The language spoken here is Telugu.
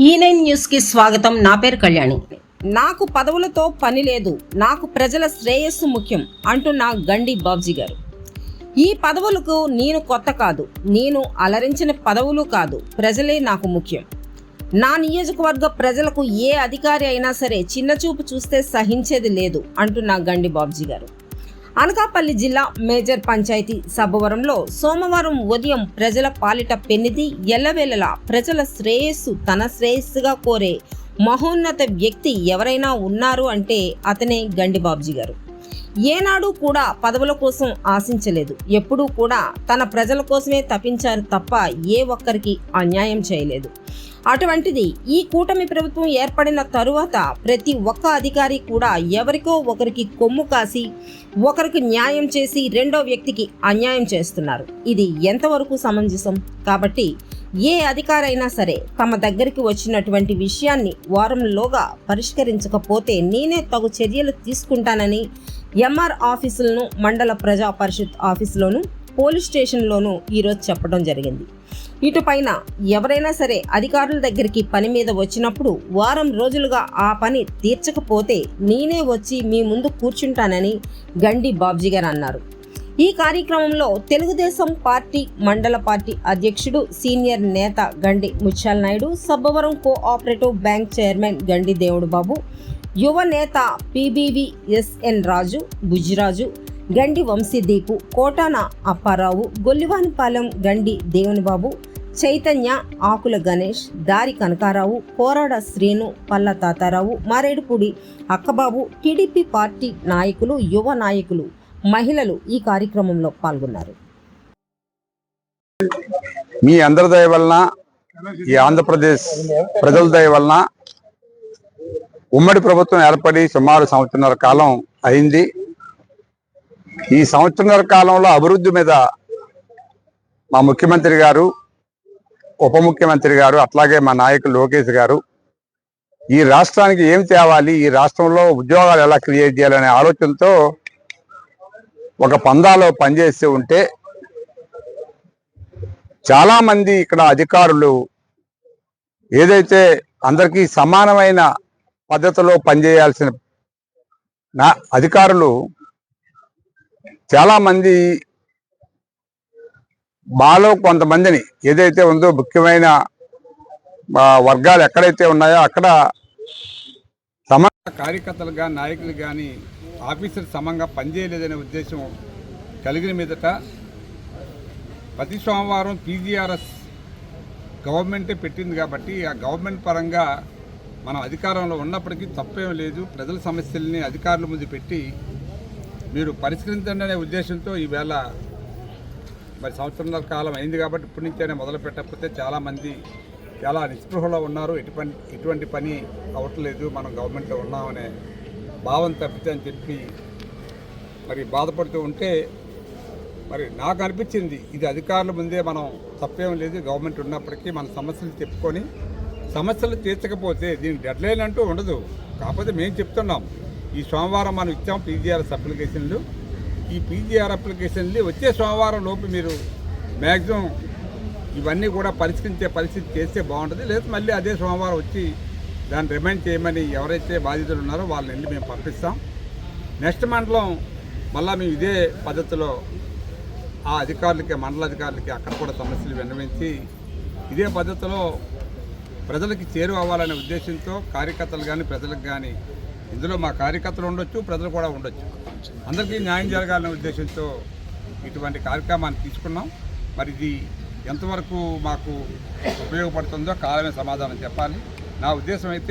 E ఈ నైన్ న్యూస్కి స్వాగతం. నా పేరు కళ్యాణి. నాకు పదవులతో పని లేదు. నాకు ప్రజల శ్రేయస్సు ముఖ్యం అంటున్న గండి బాబ్జీ గారు. ఈ పదవులకు నేను కొత్త కాదు. నేను అలరించిన పదవులు కాదు. ప్రజలే నాకు ముఖ్యం. నా నియోజకవర్గ ప్రజలకు ఏ అధికారి అయినా సరే చిన్నచూపు చూస్తే సహించేది లేదు అంటున్న గండి బాబ్జీ గారు. అనకాపల్లి జిల్లా మేజర్ పంచాయతీ సభవరంలో సోమవారం ఉదయం ప్రజల పాలిట పెన్నిది ఎల్లవేళలా ప్రజల శ్రేయస్సు తన శ్రేయస్సుగా కోరే మహోన్నత వ్యక్తి ఎవరైనా ఉన్నారు అంటే అతనే గండి బాబ్జీ గారు. ఏనాడు కూడా పదవుల కోసం ఆశించలేదు. ఎప్పుడూ కూడా తన ప్రజల కోసమే తప్పించారు తప్ప ఏ ఒక్కరికి అన్యాయం చేయలేదు. అటువంటిది ఈ కూటమి ప్రభుత్వం ఏర్పడిన తరువాత ప్రతి ఒక్క అధికారి కూడా ఎవరికో ఒకరికి కొమ్ము కాసి ఒకరికి న్యాయం చేసి రెండో వ్యక్తికి అన్యాయం చేస్తున్నారు. ఇది ఎంతవరకు సమంజసం? కాబట్టి ఏ అధికారైనా సరే తమ దగ్గరికి వచ్చినటువంటి విషయాన్ని వారంలోగా పరిష్కరించకపోతే నేనే తగు చర్యలు తీసుకుంటానని ఎంఆర్ ఆఫీసులను మండల ప్రజా పరిషత్ ఆఫీసులోను పోలీస్ స్టేషన్లోనూ ఈరోజు చెప్పడం జరిగింది. ఇటుపైన ఎవరైనా సరే అధికారుల దగ్గరికి పని మీద వచ్చినప్పుడు వారం రోజులుగా ఆ పని తీర్చకపోతే నేనే వచ్చి మీ ముందు కూర్చుంటానని గండి బాబ్జీ గారు అన్నారు. ఈ కార్యక్రమంలో తెలుగుదేశం పార్టీ మండల పార్టీ అధ్యక్షుడు సీనియర్ నేత Gandi Mutyala Naidu Sabbavaram cooperative bank chairman Gandi Devudu Babu యువ నేత P B V S N Raju Bujjiraju Gandi Vamsideepu Kotana Apparao Gollivanipalem Gandi Devunibabu Chaitanya Akula Ganesh Dari Kanakarao Porada Srinu Palla Tatarao Maredupudi Akkababu TDP party నాయకులు యువ నాయకులు మహిళలు ఈ కార్యక్రమంలో పాల్గొన్నారు. మీ అందరి దయ వలన ఈ ఆంధ్రప్రదేశ్ ప్రజల దయ వలన ఉమ్మడి ప్రభుత్వం ఏర్పడి సుమారు సంవత్సరాల కాలం అయింది. ఈ సంవత్సరాల కాలంలో అభివృద్ధి మీద మా ముఖ్యమంత్రి గారు ఉప ముఖ్యమంత్రి గారు అట్లాగే మా నాయకులు లోకేష్ గారు ఈ రాష్ట్రానికి ఏం తేవాలి ఈ రాష్ట్రంలో ఉద్యోగాలు ఎలా క్రియేట్ చేయాలనే ఆలోచనతో ఒక పందాలో పనిచేస్తూ ఉంటే చాలామంది ఇక్కడ అధికారులు ఏదైతే అందరికీ సమానమైన పద్ధతిలో పనిచేయాల్సిన నా అధికారులు చాలామంది బాలో మాలో కొంతమందిని ఏదైతే ఉందో ముఖ్యమైన వర్గాలు ఎక్కడైతే ఉన్నాయో అక్కడ సమ కార్యకర్తలు కానీ నాయకులు కానీ ఆఫీసర్ సమంగా పనిచేయలేదనే ఉద్దేశం కలిగిన మీదట ప్రతి సోమవారం పీజీఆర్ఎస్ గవర్నమెంటే పెట్టింది కాబట్టి ఆ గవర్నమెంట్ పరంగా మనం అధికారంలో ఉన్నప్పటికీ తప్పేం లేదు. ప్రజల సమస్యల్ని అధికారుల ముందు పెట్టి మీరు పరిష్కరించండి అనే ఉద్దేశంతో ఈవేళ మరి సంవత్సరంన్నర కాలం అయింది కాబట్టి ఇప్పటి నుంచైనా మొదలు పెట్టకపోతే చాలామంది చాలా నిస్పృహలో ఉన్నారు. ఎటువంటి ఎటువంటి పని అవ్వట్లేదు. మనం గవర్నమెంట్లో ఉన్నామనే భావం తప్పితే అని చెప్పి మరి బాధపడుతూ ఉంటే మరి నాకు అనిపించింది. ఇది అధికారుల ముందే మనం తప్పేం లేదు. గవర్నమెంట్ ఉన్నప్పటికీ మన సమస్యలు చెప్పుకొని సమస్యలు తీర్చకపోతే దీని డెడ్లైన్ అంటూ ఉండదు. కాకపోతే మేము చెప్తున్నాం ఈ సోమవారం మనం ఇచ్చాం పీజీఆర్ఎస్ అప్లికేషన్లు ఈ పీజీఆర్ అప్లికేషన్లు వచ్చే సోమవారం లోపు మీరు మ్యాక్సిమం ఇవన్నీ కూడా పరిష్కరించే పరిస్థితి చేస్తే బాగుంటుంది. లేదా మళ్ళీ అదే సోమవారం వచ్చి దాన్ని రిమైండ్ చేయమని ఎవరైతే బాధితులు ఉన్నారో వాళ్ళని వెళ్ళి మేము పంపిస్తాం. నెక్స్ట్ మండలం మళ్ళీ మేము ఇదే పద్ధతిలో ఆ అధికారులకి మండల అధికారులకి అక్కడ కూడా సమస్యలు విన్నవించి ఇదే పద్ధతిలో ప్రజలకి చేరువ అవ్వాలనే ఉద్దేశంతో కార్యకర్తలు కానీ ప్రజలకు కానీ ఇందులో మా కార్యకర్తలు ఉండొచ్చు ప్రజలు కూడా ఉండొచ్చు. అందరికీ న్యాయం జరగాలనే ఉద్దేశంతో ఇటువంటి కార్యక్రమాన్ని తీసుకున్నాం. మరి ఇది ఎంతవరకు మాకు ఉపయోగపడుతుందో కాలమే సమాధానం చెప్పాలి. నా ఉద్దేశం అయితే